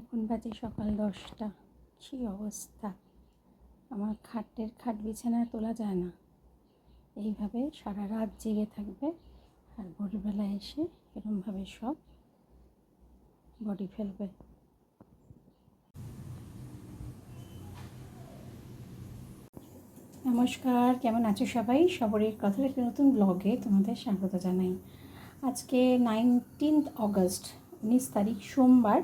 এখন বাজে সকাল দশটা। কী অবস্থা? আমার খাটের খাট বিছানায় তোলা যায় না। এইভাবে সারা রাত জেগে থাকবে আর ভোরবেলা এসে এরমভাবে সব বডি ফেলবে। নমস্কার, কেমন আছো সবাই? সবরের কথার একটি নতুন ব্লগে তোমাদের স্বাগত জানাই। আজকে নাইনটিন্থ অগস্ট উনিশ তারিখ, সোমবার।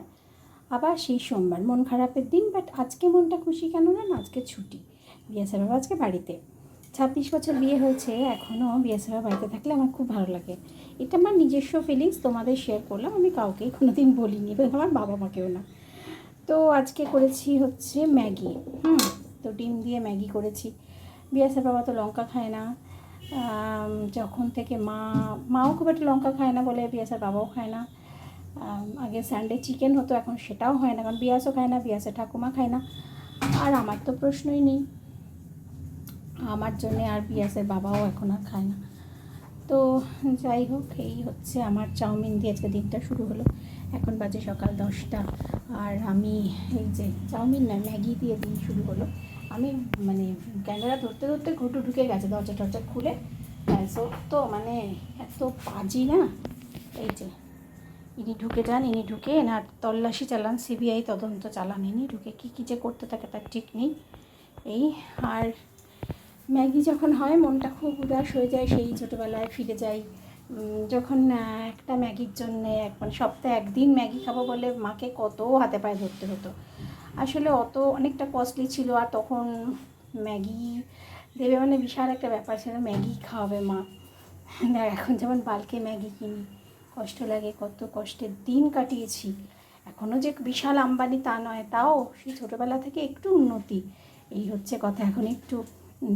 আবার সেই সোমবার মন খারাপের দিন বাট আজকে মনটা খুশি কেন না, আজকে ছুটি। বিএসএ বাবা আজকে বাড়িতে। ছাব্বিশ বছর বিয়ে হয়েছে এখনও বিএসএ বাবা বাড়িতে থাকলে আমার খুব ভালো লাগে। এটা আমার নিজস্ব ফিলিংস তোমাদের শেয়ার করলাম, আমি কাউকেই কোনো দিন বলিনি এবং আমার বাবা মাকেও না। তো আজকে করেছি হচ্ছে ম্যাগি, হুম, তো ডিম দিয়ে ম্যাগি করেছি। বিয়াসের বাবা তো লঙ্কা খায় না যখন থেকে মা, মাও খুব একটা লঙ্কা খায় না বলে বিয়াসের বাবাও খায় না। আগে সানডে চিকেন হতো, এখন সেটাও হয় না, কারণ বিয়াসও খায় না বিয়াসে ঠাকুমা খায় না। আর আমার তো প্রশ্নই নেই। আমার জন্যে আর বিয়াসের বাবাও এখন আর খায় না। তো যাই হোক, এই হচ্ছে আমার চাউমিন দিয়ে আজকে দিনটা শুরু হলো। এখন বাজে সকাল দশটা। আর আমি এই যে চাউমিন না, ম্যাগি দিয়ে দিন শুরু হলো। আমি মানে ক্যামেরা ধরতে ধরতে ঘুটু ঢুকে গেছে দরজা টরজা খুলে তো মানে এত পাজি না। এই যে ইনি ঢুকে যান, ইনি ঢুকে এনার তল্লাশি চালান, সিবিআই তদন্ত চালান। ইনি ঢুকে কী কী যে করতে থাকে তার ঠিক নেই। এই, আর ম্যাগি যখন হয়, মনটা খুব উদাস হয়ে যায়, সেই ছোটোবেলায় ফিরে যাই। যখন একটা ম্যাগির জন্যে এক মানে সপ্তাহে একদিন ম্যাগি খাব বলে মাকে কত হাতে পায়ে ধরতে হতো। আসলে অত অনেকটা কস্টলি ছিল, আর তখন ম্যাগি দেবে মানে বিশাল একটা ব্যাপার ছিল, ম্যাগি খাওয়াবে মা। এখন যেমন বালকে ম্যাগি কিনি। কষ্ট লাগে, কত কষ্টের দিন কাটিয়েছি। এখনও যে বিশাল আম্বানি তা নয়, তাও সেই ছোটোবেলা থেকে একটু উন্নতি। এই হচ্ছে কথা, এখন একটু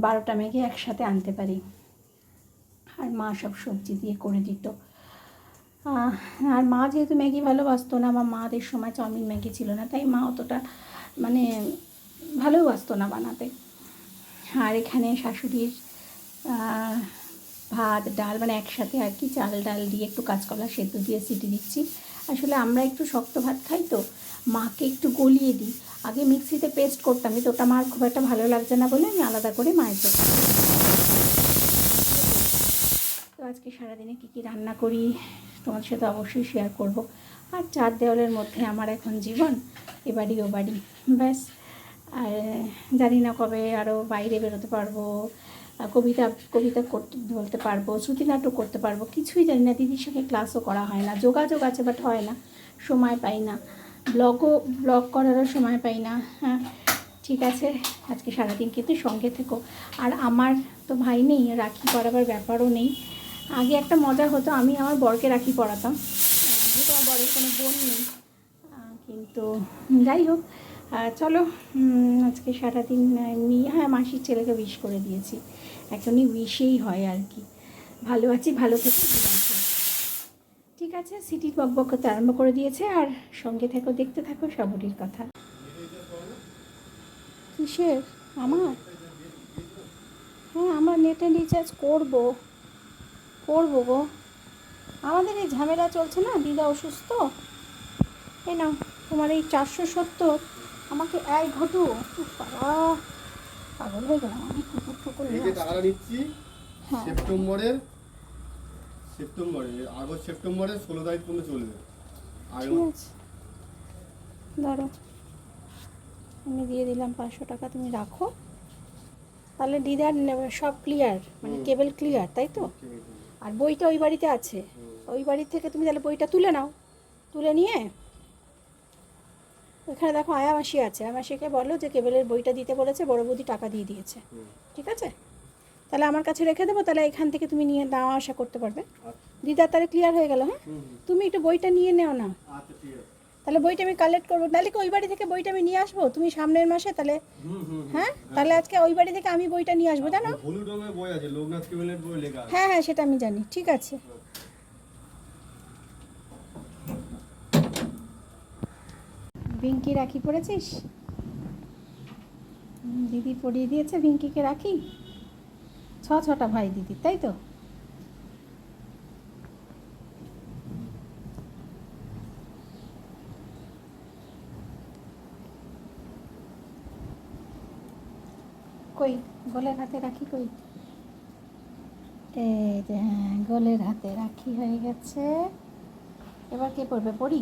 বারোটা ম্যাগি একসাথে আনতে পারি। আর মা সব সবজি দিয়ে করে দিত। আর মা যেহেতু ম্যাগি ভালোবাসতো না, আমার মাদের সময় চাউমিন ম্যাগি ছিল না, তাই মা অতটা মানে ভালোবাসতো না বানাতে। আর এখানে শাশুড়ির ভাত, ডাল মানে একসাথে আর কি চাল ডাল দিয়ে একটু কাঁচকলা সেদ্ধ দিয়ে সিটি দিচ্ছি। আসলে আমরা একটু শক্ত ভাত খাই তো, মাকে একটু গলিয়ে দিই। আগে মিক্সিতে পেস্ট করতাম কিন্তু ওটা মার খুব একটা ভালো লাগছে না বলে আমি আলাদা করে মায়ের তো আজকে সারাদিনে কী কী রান্না করি তোমার সাথে অবশ্যই শেয়ার করব। আর চার দেওয়ালের মধ্যে আমার এখন জীবন, এ বাড়ি ও বাড়ি, ব্যাস। আর জানি না কবে আরও বাইরে বেরোতে পারব কবিতা কবিতা করতে বলতে পারব শ্রুতি নাটক করতে পারব কিছুই জানি না দিদির সঙ্গে ক্লাসও করা হয় না যোগাযোগ আছে বাট হয় না সময় পাই না ব্লগও ব্লগ করারও সময় পাই না হ্যাঁ ঠিক আছে আজকে সারাদিন কিন্তু সঙ্গে থেকো আর আমার তো ভাই নেই রাখি পরাবার ব্যাপারও নেই আগে একটা মজা হতো আমি আমার বরকে রাখি পরাতাম আহ, যেহেতু আমার বরের কোনো বোন নেই কিন্তু যাই হোক চলো আজকে সারাদিন এমনি হ্যাঁ মাসির ছেলেকে উইশ করে দিয়েছি এখনই উইশেই হয় আর কি। ভালো আছি, ভালো থেকে ঠিক আছে সিটির বকবক আরম্ভ করে দিয়েছে আর সঙ্গে থেকো, দেখতে থাকো সবরির কথা। কিসের? আমার? হ্যাঁ আমার নেটে রিচার্জ করব। করব গো। আমাদের এই ঝামেলা চলছে না? দিদা অসুস্থ? এই নাও, তোমার এই চারশো সত্তর আমাকে এক ঘটু বাবা। পাগল হয়ে গেলাম আমি কুকুর টুকুর এই যে টাকাটা নিচ্ছি। সেপ্টেম্বরের সেপ্টেম্বরে আগস্ট সেপ্টেম্বরের ষোলো তারিখ পর্যন্ত চলবে। আর ঠিক ধরো আমি দিয়ে দিলাম পাঁচশো টাকা তুমি রাখো। তাহলে দিদার সব ক্লিয়ার মানে। কেবল ক্লিয়ার তাই তো? আর বইটা ওই বাড়িতে আছে। ওই বাড়ি থেকে তুমি তাহলে বইটা তুলে নাও। তুলে নিয়ে ওখানে দেখো আয়া মাসি আছে। আয়া মাসিকে বলো যে কেবলের বইটা দিতে বলেছে বড় বৌদি টাকা দিয়ে দিয়েছে। ঠিক আছে? তাহলে আমার কাছে রেখে দেবো তাহলে এখান থেকে তুমি নিয়ে নেওয়া আসা করতে পারবে। আচ্ছা দিদার তাহলে ক্লিয়ার হয়ে গেল হ্যাঁ। তুমি একটু বইটা নিয়ে নেও না। আচ্ছা তাহলে বইটা আমি কালেক্ট করব। তাহলে কি ওই বাড়ি থেকে বইটা আমি নিয়ে আসব? তুমি সামনের মাসে তাহলে হ্যাঁ? তাহলে আজকে ওই বাড়ি থেকে আমি বইটা নিয়ে আসব জানো? আছে হ্যাঁ হ্যাঁ সেটা আমি জানি। ঠিক আছে। ভিঙ্কি রাখি পড়েছিস? দিদি পড়িয়ে দিয়েছে, ভিঙ্কিকে রাখি। ছ, ছটা ভাই দিদি, তাই তো? কই, গোলের হাতে রাখি কই? এই যে হ্যাঁ গোলের হাতে রাখি হয়ে গেছে। এবার কে পড়বে? পড়ি?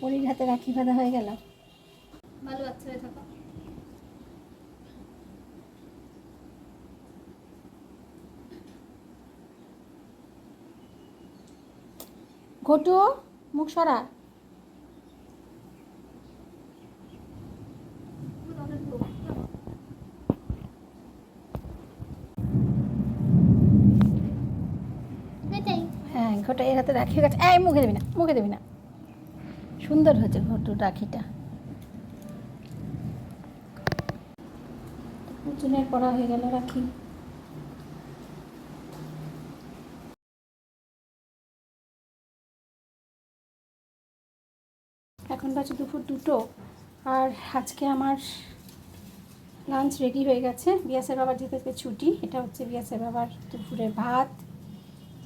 পরির হাতে রাখি বাঁধা হয়ে গেল। ভালো বাচ্চা হয়ে থাকো। ঘটু মুখ সরা। হ্যাঁ ঘটা এর হাতে রাখি হয়ে গেছে। এই মুখে দেবি না মুখে দেবি না। সুন্দর হয়েছে ঘটুর রাখিটা। পুচুনের পড়া হয়ে গেল রাখি। এখন বাজে দুপুর দুটো, আর আজকে আমার লাঞ্চ রেডি হয়ে গেছে। বিয়াসের বাবার যেতে যেতে ছুটি, এটা হচ্ছে বিয়াসের বাবার দুপুরের ভাত,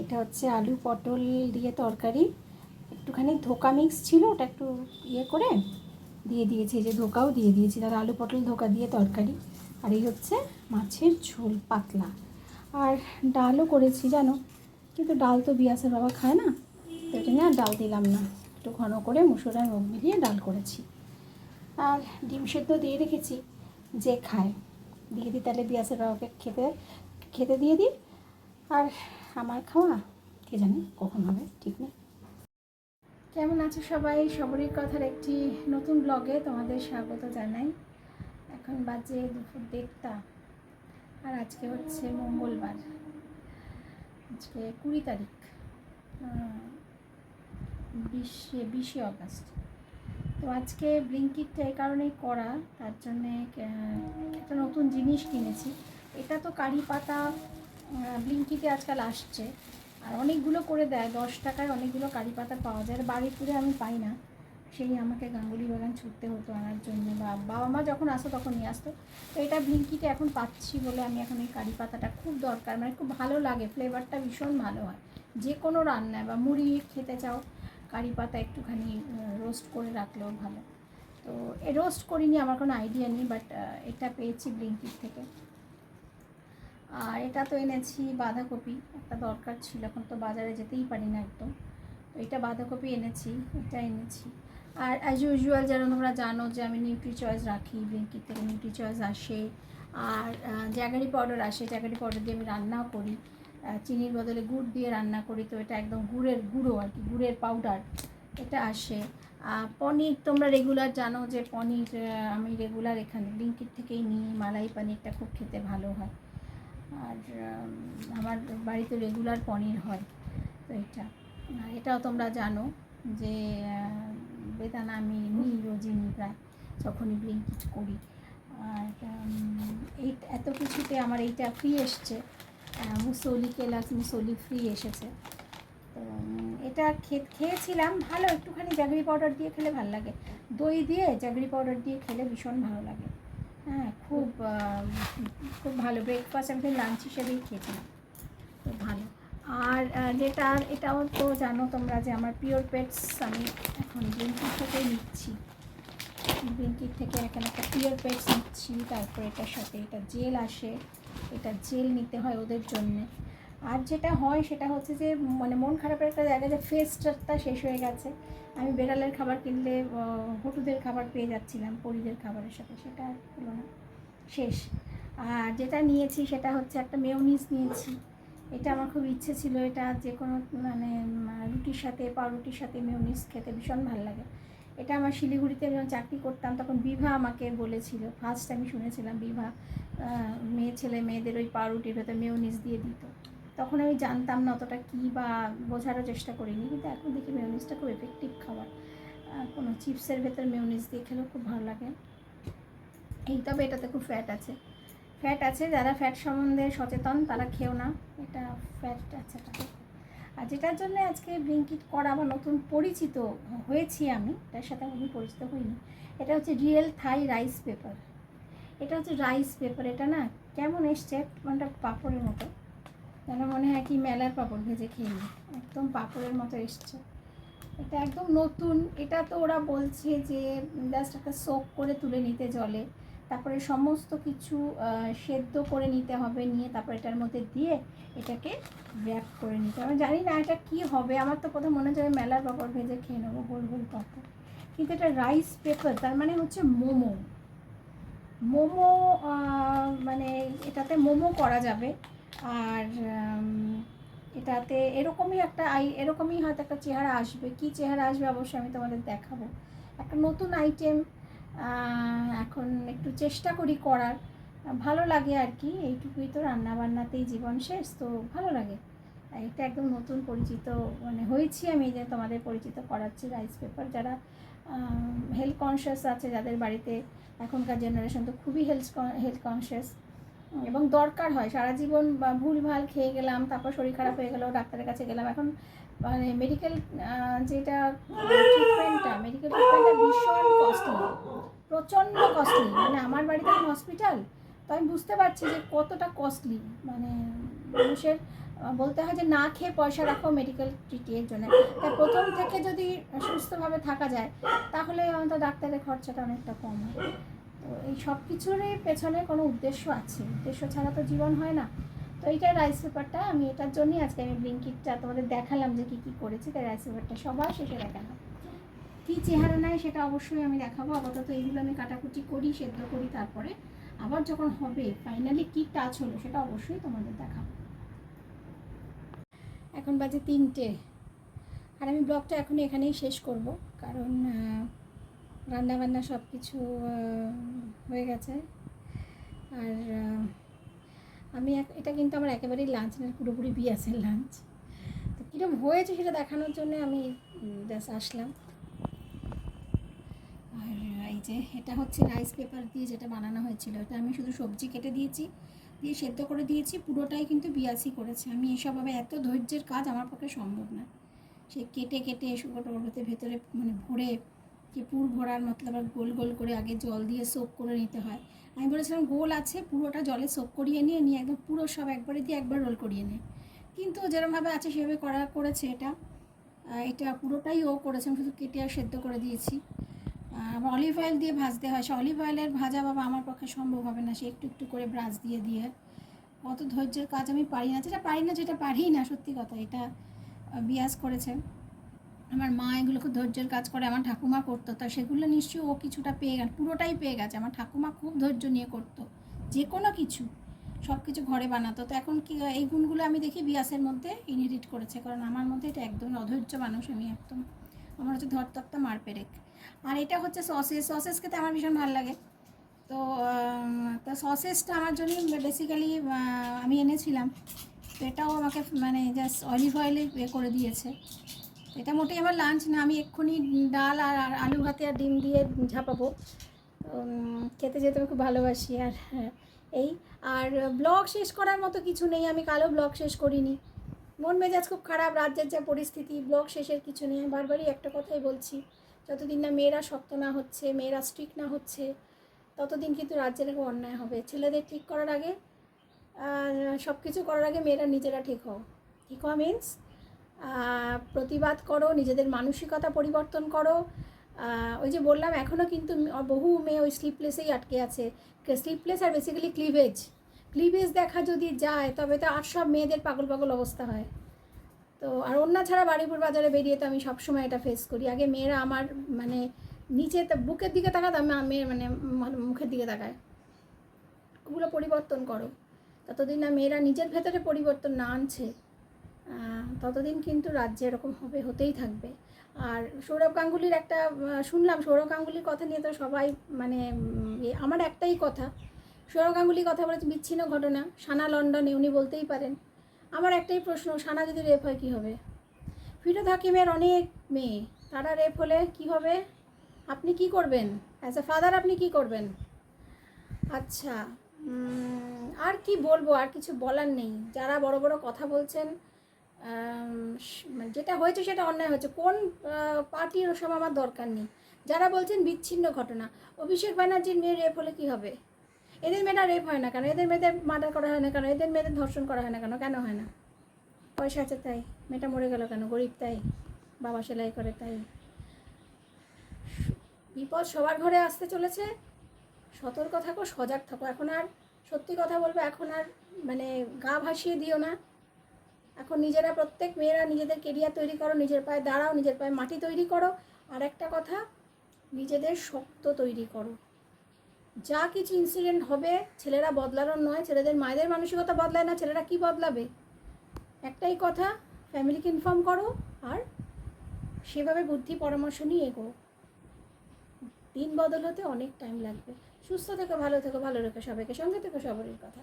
এটা হচ্ছে আলু পটল দিয়ে তরকারি। একটুখানি ধোকা মিক্স ছিল, ওটা একটু ইয়ে করে দিয়ে দিয়েছি যে ধোকাও দিয়ে দিয়েছি। তার আলু পটল ধোকা দিয়ে তরকারি। আর এই হচ্ছে মাছের ঝোল পাতলা। আর ডালও করেছি, জানো? কিন্তু ডাল তো বিয়াসের বাবা খায় না তো এটা নিয়ে আর ডাল দিলাম না। একটু ঘন করে মুসুর আর মুগ মিলিয়ে ডাল করেছি। আর ডিম সেদ্ধ দিয়ে রেখেছি, যে খায়। দিয়ে দিই তাহলে বিয়াসের বাবাকে খেতে খেতে দিয়ে দিই। আর আমার খাওয়া কে জানে কখন হবে, ঠিক নেই। কেমন আছো সবাই? সবরই কথার একটি নতুন ব্লগে তোমাদের স্বাগত জানাই। এখন বাজে দুপুর দেড়টা আর আজকে হচ্ছে মঙ্গলবার। আজকে কুড়ি তারিখ বিশে বিশে আগস্ট তো আজকে ব্লিঙ্কিটটা এই কারণেই করা, তার জন্যে একটা নতুন জিনিস কিনেছি। এটা তো কারি পাতা ব্লিঙ্কিটে আজকাল আসছে। আর অনেকগুলো করে দেয়, দশ টাকায় অনেকগুলো কারি পাতা পাওয়া যায়। আর বাড়িপুরে আমি পাই না। সেই আমাকে গাঙ্গুলি বাগান ছুটতে হতো আনার জন্য বা বাবা মা যখন আসতো তখন নিয়ে আসতো। তো এটা ব্লিঙ্কিটে এখন পাচ্ছি বলে আমি এখন এই কারি পাতাটা খুব দরকার। মানে খুব ভালো লাগে, ফ্লেভারটা ভীষণ ভালো হয়। যে কোনো রান্নায় বা মুড়ি খেতে চাও, কারি পাতা একটুখানি রোস্ট করে রাখলেও ভালো। তো এ রোস্ট করিনি, আমার কোনো আইডিয়া নেই বাট এটা পেয়েছি ব্লিঙ্কিট থেকে। আর এটা তো এনেছি বাঁধাকপি, একটা দরকার ছিল, এখন তো বাজারে যেতেই পারি না একদম। তো এটা বাঁধাকপি এনেছি, এটা এনেছি। আর অ্যাজ ইউজুয়াল যেন তোমরা জানো যে আমি নিউট্রি চয়েস রাখি ব্লিঙ্কিট থেকে নিউট্রি চয়েস আসে। আর জ্যাগারি পাউডার আসে জ্যাগারি পাউডার দিয়ে আমি রান্নাও করি। চিনির বদলে গুড় দিয়ে রান্না করি, তো এটা একদম গুড়ের গুঁড়ো আর কি, গুড়ের পাউডার এটা আসে। পনির, তোমরা রেগুলার জানো যে পনির আমি রেগুলার এখানে ব্লিঙ্কিট থেকেই নিই, মালাই পনিরটা খুব খেতে ভালো হয়। আর আমার বাড়িতে রেগুলার পনির হয়, তো এটা। এটাও তোমরা জানো যে বেদানা আমি নিই, রোজই নিই প্রায়, যখনই ব্লিঙ্কিট করি। আর এই এত কিছুতে আমার এইটা ফ্রি এসছে মুসৌলি, কেলাস মুসৌলি ফ্রি এসেছে। তো এটা খে- খেয়েছিলাম, ভালো, একটুখানি জাগরি পাউডার দিয়ে খেলে ভালো লাগে। দই দিয়ে জাগরি পাউডার দিয়ে খেলে ভীষণ ভালো লাগে। হ্যাঁ খুব খুব ভালো। ব্রেকফাস্ট আমি লাঞ্চ হিসেবেই খেয়েছিলাম খুব ভালো। আর যেটা এটাও তো জানো তোমরা যে আমার পিওর পেটস আমি এখন ব্লিঙ্কিট থেকেই নিচ্ছি। ব্লিঙ্কিট থেকে এখানে একটা পিওর পেটস নিচ্ছি, তারপর এটার সাথে এটা জেল আসে। এটা জেল নিতে হয় ওদের জন্যে। আর যেটা হয় সেটা হচ্ছে যে মানে মন খারাপের একটা জায়গায় যে ফেস্টটা শেষ হয়ে গেছে। আমি বেড়ালের খাবার কিনলে হটুদের খাবার পেয়ে যাচ্ছিলাম, পরিদের খাবারের সাথে, সেটা হলো না। শেষ। আর যেটা নিয়েছি সেটা হচ্ছে একটা মেয়নিজ নিয়েছি। এটা আমার খুব ইচ্ছে ছিল, এটা যে কোনো মানে রুটির সাথে, পাউরুটির সাথে মেয়নিজ খেতে ভীষণ ভালো লাগে। এটা আমার শিলিগুড়িতে যখন চাকরি করতাম, তখন বিভা আমাকে বলেছিল ফার্স্ট আমি শুনেছিলাম বিভা মেয়ে ছেলে মেয়েদের ওই পাউরুটির ভেতর মেয়নিজ দিয়ে দিত। তখন আমি জানতাম না অতটা কী বা বোঝারও চেষ্টা করিনি, কিন্তু এখন দেখি মেয়নিজটা খুব এফেক্টিভ খাবার। কোনো চিপসের ভেতর মেয়নিজ দিয়ে খেলেও খুব ভালো লাগে। এই তবে এটাতে খুব ফ্যাট আছে। ফ্যাট আছে, যারা ফ্যাট সম্বন্ধে সচেতন তারা খেও না, এটা ফ্যাট আছে এটাতে আর যেটার জন্য আজকে ব্লিঙ্কিট করা বা নতুন পরিচিত হয়েছি আমি, তার সাথে আমি পরিচিত হইনি, এটা হচ্ছে রিয়েল থাই রাইস পেপার এটা হচ্ছে রাইস পেপার এটা না কেমন এসছে মানে পাপড়ের মতো। যেন মনে হয় কি মেলার পাঁপড় ভেজে খেয়ে নিই। একদম পাঁপড়ের মতো এসছে। এটা একদম নতুন। এটা তো ওরা বলছে যে জাস্ট একটা সোক করে তুলে নিতে জলে। তারপরে সমস্ত কিছু সেদ্ধ করে নিতে হবে। নিয়ে তারপর এটার মধ্যে দিয়ে এটাকে র্যাপ করে নিতে হবে। জানি না এটা কি হবে। আমার তো প্রথম মনে হচ্ছে মেলার পাঁপড় ভেজে খেয়ে নেব। গোল গোল পাঁপড়। কিন্তু এটা রাইস পেপার তার মানে হচ্ছে মোমো। মোমো মানে এটাতে মোমো করা যাবে। আর এটাতে এরকমই একটা আই, এরকমই হয়তো একটা চেহারা আসবে। কি চেহারা আসবে অবশ্যই আমি তোমাদের দেখাবো। একটা নতুন আইটেম এখন একটু চেষ্টা করি করার। ভালো লাগে আর কি, এইটুকুই তো রান্না বান্নাতেই জীবন শেষ, তো ভালো লাগে। এটা একদম নতুন পরিচিত মানে হয়েছি আমি যে তোমাদের পরিচিত করাচ্ছি রাইস পেপার যারা হেলথ কনসিয়াস আছে, যাদের বাড়িতে এখনকার জেনারেশন তো খুবই হেলথ হেলথ কনসিয়াস এবং দরকার হয়। সারা জীবন বা ভুলভাল খেয়ে গেলাম, তারপর শরীর খারাপ হয়ে গেল, ডাক্তারের কাছে গেলাম। এখন মানে মেডিকেল যেটা ট্রিটমেন্টটা মেডিকেল ট্রিটমেন্টটা ভীষণ কস্টলি প্রচণ্ড কস্টলি মানে আমার বাড়িতে এখন হসপিটাল তো আমি বুঝতে পারছি যে কতটা কস্টলি মানে মানুষের বলতে হয় যে না খেয়ে পয়সা রাখো মেডিকেল ট্রিটের জন্য। তাই প্রথম থেকে যদি সুস্থভাবে থাকা যায়, তাহলে অন্তত ডাক্তারের খরচাটা অনেকটা কম হয়। তো এই সব কিছুরই পেছনে কোনো উদ্দেশ্য আছে। উদ্দেশ্য ছাড়া তো জীবন হয় না। তো এইটা রাইস পেপারটা আমি এটার জন্যই আজকে আমি ব্লিঙ্কিটটা তোমাদের দেখালাম যে কী কী করেছি। তাই রাইস পেপারটা সবার শেষে দেখালাম। কী চেহারা নেয় সেটা অবশ্যই আমি দেখাবো। আপাতত এইগুলো আমি কাটাকুটি করি, সেদ্ধ করি তারপরে আবার যখন হবে ফাইনালি কী টাচ হলো সেটা অবশ্যই তোমাদের দেখাবো। এখন বাজে তিনটে। আর আমি ব্লগটা এখন এখানেই শেষ করব। কারণ রান্না বান্না সব কিছু হয়ে গেছে। আর আমি এটা কিন্তু আমার একেবারেই লাঞ্চ না, পুরোপুরি বিয়াসের লাঞ্চ তো কীরকম হয়েছে সেটা দেখানোর জন্য আমি জাস্ট আসলাম। আর এই যে, এটা হচ্ছে রাইস পেপার দিয়ে যেটা বানানো হয়েছিল, এটা আমি শুধু সবজি কেটে দিয়েছি, দিয়ে সেদ্ধ করে দিয়েছি, পুরোটাই কিন্তু বিয়াসি করেছে। আমি এসবভাবে এত ধৈর্যের কাজ আমার পক্ষে সম্ভব না। সে কেটে কেটে ওটাতে ভেতরে মানে ভরে যে পুর ভরার মতলব গোল গোল করে আগে জল দিয়ে সোপ করে নিতে হয়। আমি বলেছিলাম গোল আছে, পুরোটা জলে সোপ করিয়ে নিয়ে নিয়ে একদম পুরো সব একবারে দিয়ে একবার রোল করিয়ে নে। কিন্তু যেরমভাবে আছে সেভাবে করা করেছে এটা। এটা পুরোটাই ও করেছে, আমি শুধু কেটে আর সেদ্ধ করে দিয়েছি। আবার অলিভ অয়েল দিয়ে ভাজতে হয়। সে অলিভ অয়েলের ভাজা বাবা আমার পক্ষে সম্ভব হবে না, সে একটু একটু করে ব্রাশ দিয়ে দিয়ে। অত ধৈর্যের কাজ আমি পারি না। যেটা পারি না, যেটা পারি না, সত্যি কথা, এটা বিয়াস করেছে। আমার মা এগুলো খুব ধৈর্যের কাজ করে, আমার ঠাকুমা করতো, তা সেগুলো নিশ্চয়ই ও কিছুটা পেয়ে গেছে পুরোটাই পেয়ে গেছে। আমার ঠাকুমা খুব ধৈর্য নিয়ে করতো, যে কোনো কিছু সব কিছু ঘরে বানাতো। তো এখন কি, এই গুণগুলো আমি দেখি বিয়াসের মধ্যে ইনহেরিট করেছে, কারণ আমার মধ্যে এটা একদম অধৈর্য মানুষ, আমি একদম, আমার হচ্ছে ধরতত্তা মার পেরেক। আর এটা হচ্ছে সসেস সসেস খেতে আমার ভীষণ ভালো লাগে। তো তা সসেসটা আমার জন্য বেসিক্যালি আমি এনেছিলাম। তো এটাও আমাকে মানে জাস্ট অলিভ অয়েলে করে দিয়েছে। এটা মোটেই আমার লাঞ্চ না আমি এক্ষুনি ডাল আর আলু ভাতে আর ডিম দিয়ে ঝাপাবো। খেতে যেতে আমি খুব ভালোবাসি আর হ্যাঁ, এই আর ব্লগ শেষ করার মতো কিছু নেই আমি কালো ব্লগ শেষ করিনি। মন মেজাজ খুব খারাপ রাজ্যের যা পরিস্থিতি ব্লগ শেষের কিছু নেই আমি বারবারই একটা কথাই বলছি যতদিন না মেয়েরা শক্ত না হচ্ছে মেয়েরা স্ট্রিক না হচ্ছে ততদিন কিন্তু রাজ্যের এরকম অন্যায় হবে। ছেলেদের ঠিক করার আগে সব কিছু করার আগে মেয়েরা নিজেরা ঠিক হও। ঠিক হওয়া মিন্স প্রতিবাদ করো, নিজেদের মানসিকতা পরিবর্তন করো। ওই যে বললাম এখনও কিন্তু বহু মেয়ে ওই স্লিপলেসেই আটকে আছে। স্লিপলেস আর বেসিক্যালি ক্লিভেজ ক্লিভেজ দেখা যদি যায়, তবে তো আর সব মেয়েদের পাগল পাগল অবস্থা হয়। তো আর অন্য ছাড়া বাড়িপুর বাজারে বেরিয়ে তো আমি সবসময় এটা ফেস করি। আগে মেয়েরা আমার মানে নিচে বুকের দিকে তাকাত, আমি মেয়ের মানে মুখের দিকে তাকায় ওগুলো পরিবর্তন করো। ততদিন না মেয়েরা নিজের ভেতরে পরিবর্তন না আনছে। ততদিন কিন্তু রাজ্যে এরকম হবে, হতেই থাকবে। আর সৌরভ গাঙ্গুলির একটা শুনলাম সৌরভ গাঙ্গুলির কথা নিয়ে তো সবাই মানে আমার একটাই কথা। সৌরভ গাঙ্গুলির কথা বলেছে, বিচ্ছিন্ন ঘটনা, সানা লন্ডনে উনি বলতেই পারেন। আমার একটাই প্রশ্ন, সানা যদি রেপ হয় কী হবে? ফিরোদ হাকিমের অনেক মেয়ে, তারা রেপ হলে কি হবে? আপনি কি করবেন? অ্যাজ এ ফাদার আপনি কি করবেন? আচ্ছা আর কি বলব, আর কিছু বলার নেই। যারা বড় বড় কথা বলছেন যেটা হয়েছে সেটা অন্যায় হয়েছে। কোন পার্টির ওসব আমার দরকার নেই। যারা বলছেন বিচ্ছিন্ন ঘটনা, অভিষেক ব্যানার্জির মেয়ে রেপ হলে কী হবে? এদের মেয়েটা রেপ হয় না কেন? এদের মেয়েদের মার্ডার করা হয় না কেন? এদের মেয়েদের ধর্ষণ করা হয় না কেন? কেন হয় না? পয়সা আছে তাই। মেয়েটা মরে গেল কেন? গরিব তাই? বাবা সেলাই করে তাই? বিপদ সবার ঘরে আসতে চলেছে। সতর্ক থাকো, সজাগ থাকো। এখন আর সত্যি কথা বলব, এখন আর মানে গা ভাসিয়ে দিও না। এখন নিজেরা, প্রত্যেক মেয়েরা নিজেদের কেরিয়ার তৈরি করো, নিজের পায়ে দাঁড়াও, নিজের পায়ে মাটি তৈরি করো। আর একটা কথা, নিজেদের শক্ত তৈরি করো। যা কিছু ইনসিডেন্ট হবে, ছেলেরা বদলানোর নয়, ছেলেদের মায়েদের মানসিকতা বদলায় না, ছেলেরা কি বদলাবে? একটাই কথা ফ্যামিলিকে ইনফর্ম করো আর সেভাবে বুদ্ধি, পরামর্শ নিয়ে এগো। দিন বদল হতে অনেক টাইম লাগবে। সুস্থ থেকো, ভালো থেকো, ভালো রেখো সবাইকে, সঙ্গে থেকো সবারই কথা।